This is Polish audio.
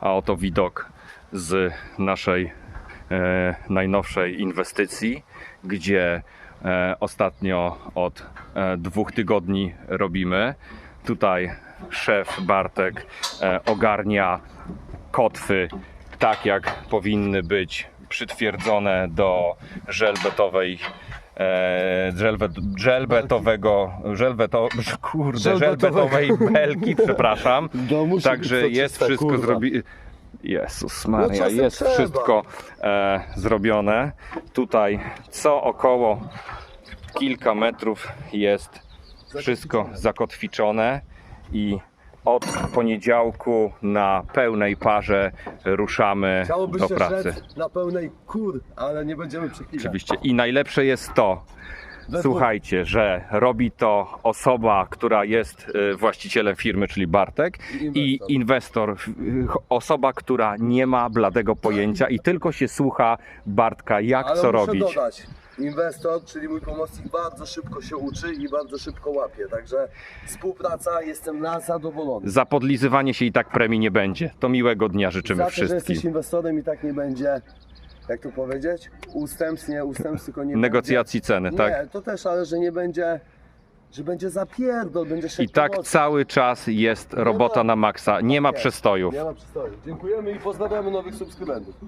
A oto widok z naszej e, najnowszej inwestycji, gdzie e, ostatnio od e, dwóch tygodni robimy. Tutaj szef Bartek e, ogarnia kotwy tak, jak powinny być przytwierdzone do żelbetowej e, żelbet, żelbetowego żelbeto, kurde, żelbetowej belki, przepraszam. No, Także jest wszystko kurwa. zrobione. Jezus No, Maria, czasem jest trzeba. wszystko e, zrobione. Tutaj co około kilka metrów jest wszystko zakotwiczone i od poniedziałku na pełnej parze ruszamy Chciałoby do się pracy. rzec na pełnej kur, ale nie będziemy przeklinać. Oczywiście. I najlepsze jest to, słuchajcie, że robi to osoba, która jest y, właścicielem firmy, czyli Bartek, I inwestor, osoba, która nie ma bladego pojęcia i tylko się słucha Bartka, jak Ale co robić. dodać, inwestor, czyli mój pomocnik, bardzo szybko się uczy i bardzo szybko łapie. Także współpraca, jestem na zadowolony. Za podlizywanie się i tak premii nie będzie. To miłego dnia życzymy Za to, że jesteś wszystkim. inwestorem i tak nie będzie, jak to powiedzieć, ustępstw, nie, ustępstw, tylko nie Negocjacji ceny, będzie. tak? Nie, to też, ale że nie będzie, że będzie zapierdol, będzie I sześć tak pomocy. cały czas jest robota na maksa. Nie ma Nie. przestojów. Nie ma przystoju. Dziękujemy i pozdrawiamy nowych subskrybentów.